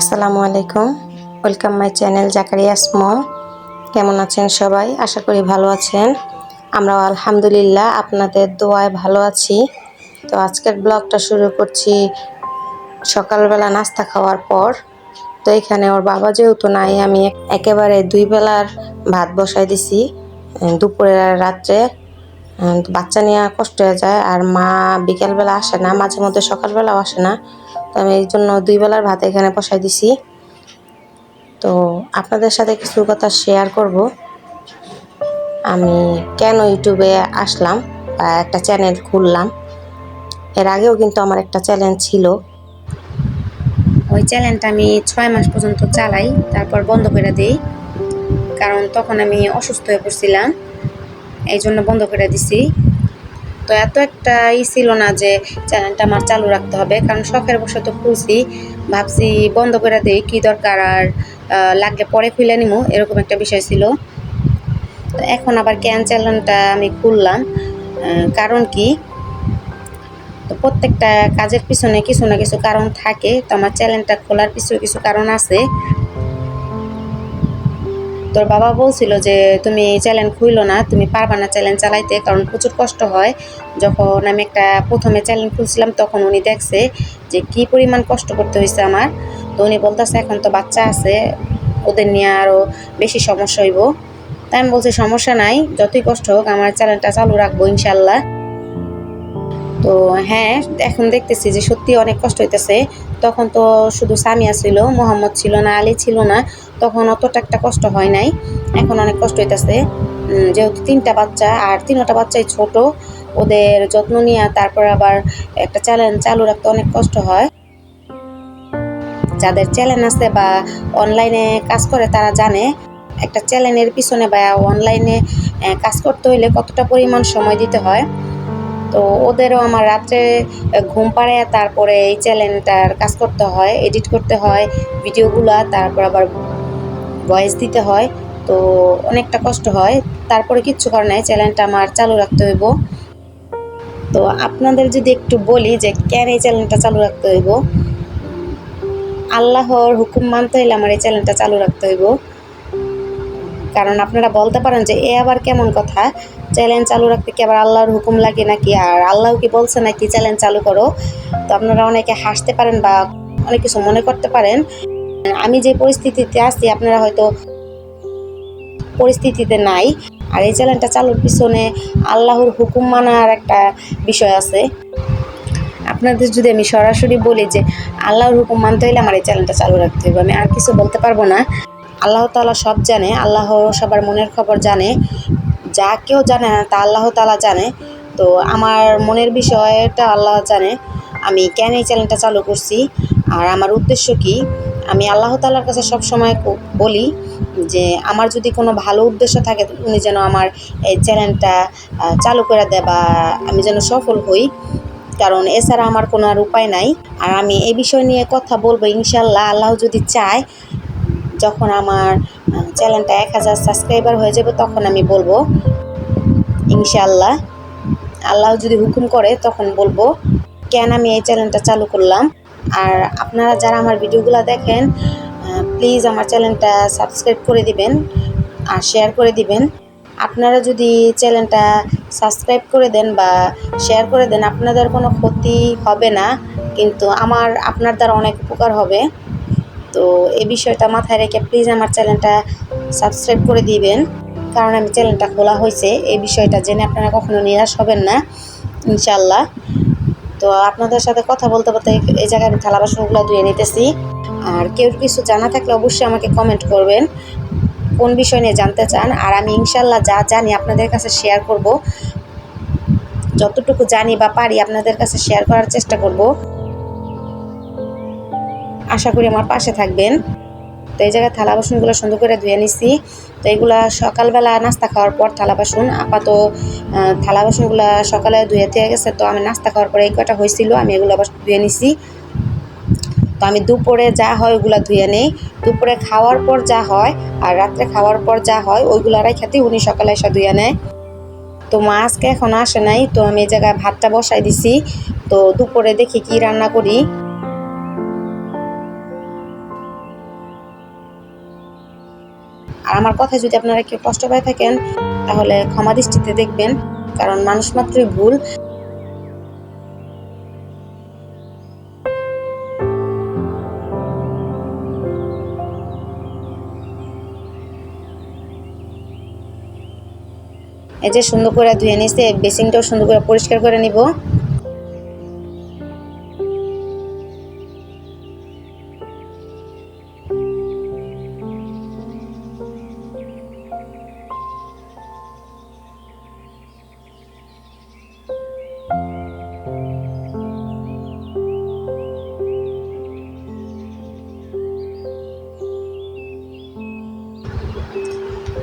আসসালামু আলাইকুম। Welcome my channel জাকারিয়াস মম কেমন আছেন সবাই? আশা করি ভালো আছেন। আমরাও আলহামদুলিল্লাহ আপনাদের দোয়ায় ভালো আছি। তো আজকের ব্লগটা শুরু করছি সকালবেলা নাস্তা খাওয়ার পর। তো এখানে ওর বাবা যেহেতু নাই, আমি একেবারে দুই বেলার ভাত বসাই দিছি। দুপুরে রাত্রে। বাচ্চা নিয়ে কষ্ট হয়ে যায়। আর মা বিকেলবেলা আসে না মাঝে মধ্যে সকালবেলাও আসে না। তো আমি এই জন্য দুই বেলার ভাত এখানে বসাই দিছি। তো আপনাদের সাথে কিছু কথা শেয়ার করব। আমি কেন ইউটিউবে আসলাম বা একটা চ্যানেল খুললাম? এর আগেও কিন্তু আমার একটা চ্যানেল ছিল। ওই চ্যানেলটা আমি ছয় মাস পর্যন্ত চালাই, তারপর বন্ধ করে দিই। কারণ তখন আমি অসুস্থ হয়ে পড়ছিলাম এই জন্য বন্ধ করে দিছি। তো এত একটা ই ছিল না যে চ্যানেলটা আমার চালু রাখতে হবে, কারণ শখের বসে তো খুলছি, ভাবছি বন্ধ করে দিই, কী দরকার আর লাগলে পরে খুলে নিমু, এরকম একটা বিষয় ছিল। তো এখন আবার ক্যান চ্যানেলটা আমি খুললাম কারণ কি? তো প্রত্যেকটা কাজের পিছনে কিছু না কিছু কারণ থাকে, তো আমার চ্যানেলটা খোলার পিছনে কিছু কারণ আছে। তোর বাবা বলছিল যে, তুমি চ্যানেল খুইলো না, তুমি পারবা না চ্যানেল চালাইতে, কারণ প্রচুর কষ্ট হয়। যখন আমি একটা প্রথমে চ্যানেল খুলছিলাম, তখন উনি দেখছে যে, কি পরিমাণ কষ্ট করতে হয়েছে আমার? তো উনি বলতেছে, এখন তো বাচ্চা আছে, ওদের নিয়ে আরও বেশি সমস্যা হইব। তাই আমি বলছি, সমস্যা নাই, যতই কষ্ট হোক, আমার চ্যানেলটা চালু রাখব ইনশাল্লাহ তো হ্যাঁ এখন দেখতেছি যে সত্যি অনেক কষ্ট হইতেছে। তখন তো শুধু সামিয়া ছিল, মোহাম্মদ ছিল না, আলী ছিল না। তখন অতটা একটা কষ্ট হয় নাই। এখন অনেক কষ্ট হইতেছে। যেহেতু তিনটা বাচ্চা, আর তিনটা বাচ্চাই ছোট, ওদের যত্ন নিয়ে তারপর আবার একটা চ্যানেল চালু রাখতে অনেক কষ্ট হয়। যাদের চ্যানেল আছে বা অনলাইনে কাজ করে তারা জানে, একটা চ্যানেলের পিছনে বা অনলাইনে কাজ করতে হইলে কতটা পরিমাণ সময় দিতে হয়। তো ওদেরও আমার রাত্রে ঘুম পাড়ে তারপরে এই চ্যানেলটার কাজ করতে হয়, এডিট করতে হয়, ভিডিওগুলা, তারপর আবার ভয়েস দিতে হয়। তো অনেকটা কষ্ট হয়, তারপরে কিচ্ছু করার নাই, চ্যানেলটা আমার চালু রাখতে হইব। তো আপনাদের যদি একটু বলি যে কেন এই চ্যানেলটা চালু রাখতে হইব? আল্লাহর হুকুম মানতে হইলে আমার এই চ্যানেলটা চালু রাখতে হইব। কারণ আপনারা বলতে পারেন যে, এ আবার কেমন কথা? চ্যালেঞ্জ চালু রাখতে কি আবার আল্লাহর হুকুম লাগে নাকি? আর আল্লাহ কি বলছে নাকি চ্যালেঞ্জ চালু করো? তো আপনারা অনেকে হাসতে পারেন বা অনেক কিছু মনে করতে পারেন। আমি যে পরিস্থিতিতে আছি, আপনারা হয়তো পরিস্থিতিতে নাই। আর এই চ্যানেলটা চালুর পিছনে আল্লাহর হুকুম মানার একটা বিষয় আছে। আপনাদের যদি আমি সরাসরি বলি যে, আল্লাহর হুকুম মানতে হলে আমার এই চ্যানেলটা চালু রাখতে হবে আমি আর কিছু বলতে পারব না। আল্লাহ তাআলা সব জানে, আল্লাহ সবার মনের খবর জানে, যা কেউ জানে না তা আল্লাহ তাআলা জানে। তো আমার মনের বিষয়টা আল্লাহ জানে, আমি কেন এই চ্যানেলটা চালু করছি? আর আমার উদ্দেশ্য কি? আমি আল্লাহ তাআলার কাছে সব সময় বলি যে, আমার যদি কোনো ভালো উদ্দেশ্য থাকে, উনি যেন আমার এই চ্যানেলটা চালু করে দেয় বা আমি যেন সফল হই। কারণ এছাড়া আমার কোনো আর উপায় নাই। আর আমি এই বিষয় নিয়ে কথা বলব ইনশাল্লাহ আল্লাহ যদি চায় যখন আমার চ্যানেলটা এক হাজার সাবস্ক্রাইবার হয়ে যাবে তখন আমি বলব ইনশাল্লাহ আল্লাহ যদি হুকুম করে, তখন বলব, কেন আমি এই চ্যানেলটা চালু করলাম? আর আপনারা যারা আমার ভিডিওগুলো দেখেন প্লিজ আমার চ্যানেলটা সাবস্ক্রাইব করে দিবেন আর শেয়ার করে দিবেন। আপনারা যদি চ্যানেলটা সাবস্ক্রাইব করে দেন বা শেয়ার করে দেন, আপনাদের কোনো ক্ষতি হবে না, কিন্তু আমার, আপনার দ্বারা অনেক উপকার হবে। তো এই বিষয়টা মাথায় রেখে প্লিজ আমার চ্যানেলটা সাবস্ক্রাইব করে দিবেন, কারণ আমি চ্যানেলটা খোলা হয়েছে, এই বিষয়টা জেনে আপনারা কখনো নিরাশ হবেন না ইনশাল্লাহ তো আপনাদের সাথে কথা বলতে বলতে এই- জায়গায় আমি থালা বাসনগুলো ধুয়ে নিতেছি। আর কেউ কিছু জানা থাকলে অবশ্যই আমাকে কমেন্ট করবেন, কোন বিষয় নিয়ে জানতে চান, আর আমি ইনশাল্লাহ যা জানি আপনাদের কাছে শেয়ার করব। যতটুকু জানি বা পারি আপনাদের কাছে শেয়ার করার চেষ্টা করব। আশা করি আমার পাশে থাকবেন। তো এই জায়গায় থালা বাসনগুলো সুন্দর করে ধুয়ে নিছি। তো এগুলা সকালবেলা নাস্তা খাওয়ার পর থালা বাসন। আপাতত আহ, থালা বাসনগুলো সকালে ধুয়ে থেকে গেছে তো আমি নাস্তা খাওয়ার পরে এই কটা হয়েছিল আমি এগুলো আবার ধুয়ে নিছি। তো আমি দুপুরে যা হয় ওগুলো ধুয়ে নেই। দুপুরে খাওয়ার পর যা হয় আর রাত্রে খাওয়ার পর যা হয় ওইগুলো খেতে উনি সকালে এসে ধুয়ে নেয়। তো মা আজকে এখন আসে নাই তো আমি এই জায়গায় ভাতটা বসাই দিছি। তো দুপুরে দেখি কি রান্না করি। আর আমার কথায় যদি আপনারা কেউ কষ্ট পায় থাকেন, তাহলে ক্ষমা দৃষ্টিতে দেখবেন, কারণ মানুষ মাত্রই ভুল। এই যে সুন্দর করে ধুয়ে নিছে বেসিনটাও সুন্দর করে পরিষ্কার করে নিব।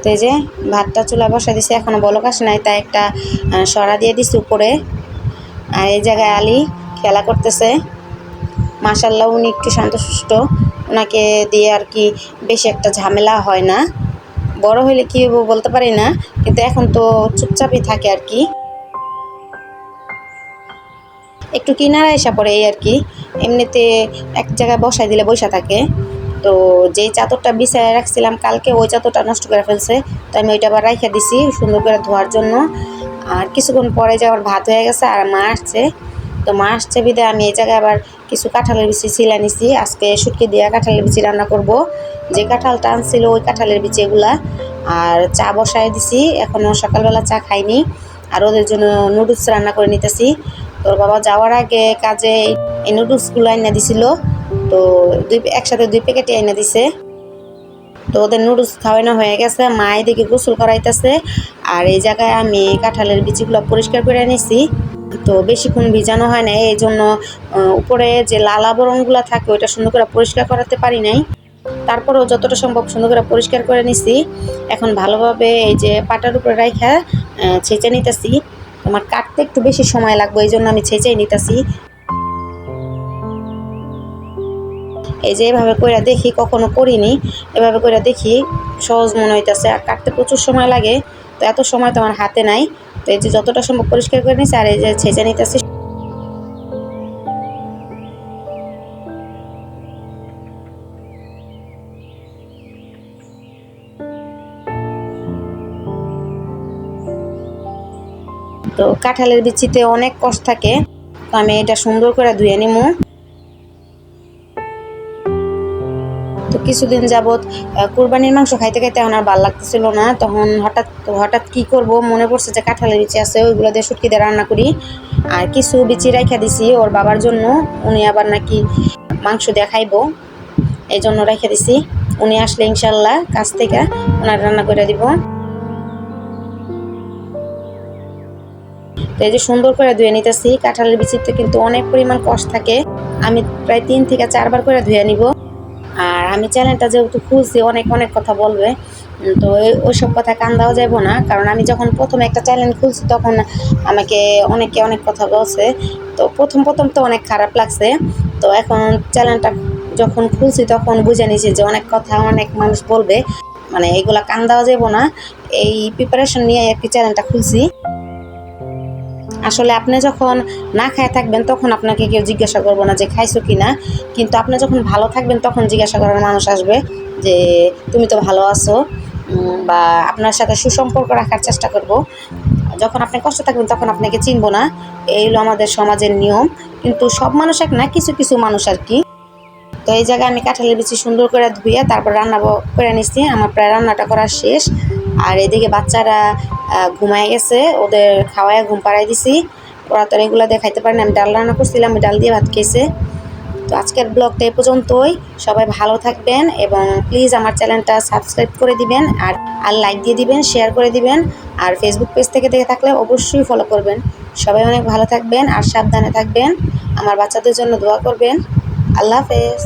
তো যে ভাতটা চুলা বসা দিছে, এখনও বলক আসে নাই, তাই একটা সরা দিয়ে দিছি উপরে। আর এই জায়গায় আলী খেলা করতেছে। মাসাল্লাহ উনি একটু শান্তশিষ্ট। ওনাকে দিয়ে আর কি বেশি একটা ঝামেলা হয় না। বড় হইলে কি বলতে পারি না, কিন্তু এখন তো চুপচাপই থাকে আর কি। একটু কিনারা এসে পড়ে এই আর কি। এমনিতে এক জায়গায় বসাই দিলে বসা থাকে। তো যেই চাদরটা বিছায় রাখছিলাম, কালকে ওই চাদরটা নষ্ট করে ফেলছে। তো আমি ওইটা আবার রাইখা দিছি সুন্দর করে ধোয়ার জন্য। আর কিছুক্ষণ পরে যে আমার ভাত হয়ে গেছে আর মা আসছে। তো মা আসছে বিদে, আমি এই জায়গায় আবার কিছু কাঁঠালের বিচি ছিলা নিছি। আজকে শুটকি দিয়ে কাঁঠালের বিচি রান্না করব। যে কাঁঠালটা আনছিল ওই কাঁঠালের বিচি এগুলা। আর চা বসায় দিছি এখনও সকালবেলা চা খাইনি। আর ওদের জন্য নুডলস রান্না করে নিতেছি। তোর বাবা যাওয়ার আগে কাজে এই নুডলসগুলো এনে দিছিল। তো দুই একসাথে দুই প্যাকেটই এনে দিছে। তো ওদের নুডলস খাওয়ানো হয়ে গেছে, মা এদিকে গোসল করাইতেছে। আর এই জায়গায় আমি কাঁঠালের বিচিগুলো পরিষ্কার করে নিছি তো বেশিক্ষণ ভিজানো হয় না এই জন্য উপরে যে লাল আবরণগুলো থাকে, ওইটা সুন্দর করে পরিষ্কার করাতে পারি নাই। তারপরেও যতটা সম্ভব সুন্দর করে পরিষ্কার করে নিছি। এখন ভালোভাবে এই যে পাটার উপরে রাইখা ছেঁচে নিতেছি। তোমার কাটতে একটু বেশি সময় লাগবে, এই জন্য আমি ছেঁচেই নিতেছি। এই যে এভাবে কইরা দেখি, কখনো করিনি। এভাবে কইরা দেখি, সহজ মনে হইতাছে। আর কাটতে প্রচুর সময় লাগে, তো এত সময় তো আমার হাতে নাই। তো এই যে যতটা সম্ভব পরিষ্কার করে নিছি, আর এই যে ছেঁচে নিতেছি। তো কাঁঠালের বিচিতে অনেক কষ্ট থাকে, তো আমি এটা সুন্দর করে ধুয়ে নিমু। তো কিছুদিন যাবৎ কুরবানির মাংস খাইতে খাইতে এখন আর ভালো লাগতেছিল না। তখন হঠাৎ হঠাৎ কি করব? মনে পড়ছে যে কাঁঠালের বিচি আছে, ওইগুলো দিয়ে শুটকি দিয়ে রান্না করি। আর কিছু বিচি রাইখা দিছি ওর বাবার জন্য। উনি আবার নাকি মাংস দিয়ে খাইবো। এই জন্য রেখে দিছি। উনি আসলে ইনশাল্লাহ কাছ থেকে ওনার রান্না করে দিব। তো এই যে সুন্দর করে ধুয়ে নিতেছি। কাঁঠালের বিচিতে কিন্তু অনেক পরিমাণ কষ থাকে। আমি প্রায় তিন থেকে চারবার করে ধুয়ে নিব। আর আমি চ্যানেলটা যেহেতু খুলছি, অনেক অনেক কথা বলবে তো ওইসব কথা কান দেওয়া যাব না। কারণ আমি যখন প্রথমে একটা চ্যানেল খুলছি, তখন আমাকে অনেকে অনেক কথা বলছে। তো প্রথম প্রথম তো অনেক খারাপ লাগছে। তো এখন চ্যানেলটা যখন খুলছি, তখন বুঝে নিয়েছি যে অনেক কথা অনেক মানুষ বলবে। মানে এগুলা কান দেওয়া যাব না। এই প্রিপারেশন নিয়ে আর কি চ্যানেলটা খুলছি। আসলে আপনি যখন না খায় থাকবেন, তখন আপনাকে কেউ জিজ্ঞাসা করব না যে খাইছো কি না কিন্তু আপনি যখন ভালো থাকবেন, তখন জিজ্ঞাসা করার মানুষ আসবে যে, তুমি তো ভালো আছো বা আপনার সাথে সুসম্পর্ক রাখার চেষ্টা করব। যখন আপনি কষ্ট থাকবেন, তখন আপনাকে চিনবো না। এই হলো আমাদের সমাজের নিয়ম। কিন্তু সব মানুষ এক না, কিছু কিছু মানুষ আর কি। তো এই জায়গায় আমি কাঁঠালের বিচি সুন্দর করে ধুয়ে তারপর রান্না করে নিচ্ছি আমার প্রায় রান্নাটা করা শেষ। আর এদিকে বাচ্চারা ঘুমায় গেছে, ওদের খাওয়ায় ঘুম পাড়াই দিছি। ওরা তো এগুলো দেখাইতে খাইতে পারে না, আমি ডাল রান্না করছিলাম ডাল দিয়ে ভাত খেয়েছে। তো আজকের ব্লগটা এ পর্যন্তই। সবাই ভালো থাকবেন এবং প্লিজ আমার চ্যানেলটা সাবস্ক্রাইব করে দিবেন আর আর লাইক দিয়ে দিবেন, শেয়ার করে দিবেন। আর ফেসবুক পেজ থেকে দেখে থাকলে অবশ্যই ফলো করবেন। সবাই অনেক ভালো থাকবেন আর সাবধানে থাকবেন। আমার বাচ্চাদের জন্য দোয়া করবেন। আল্লাহ হাফেজ।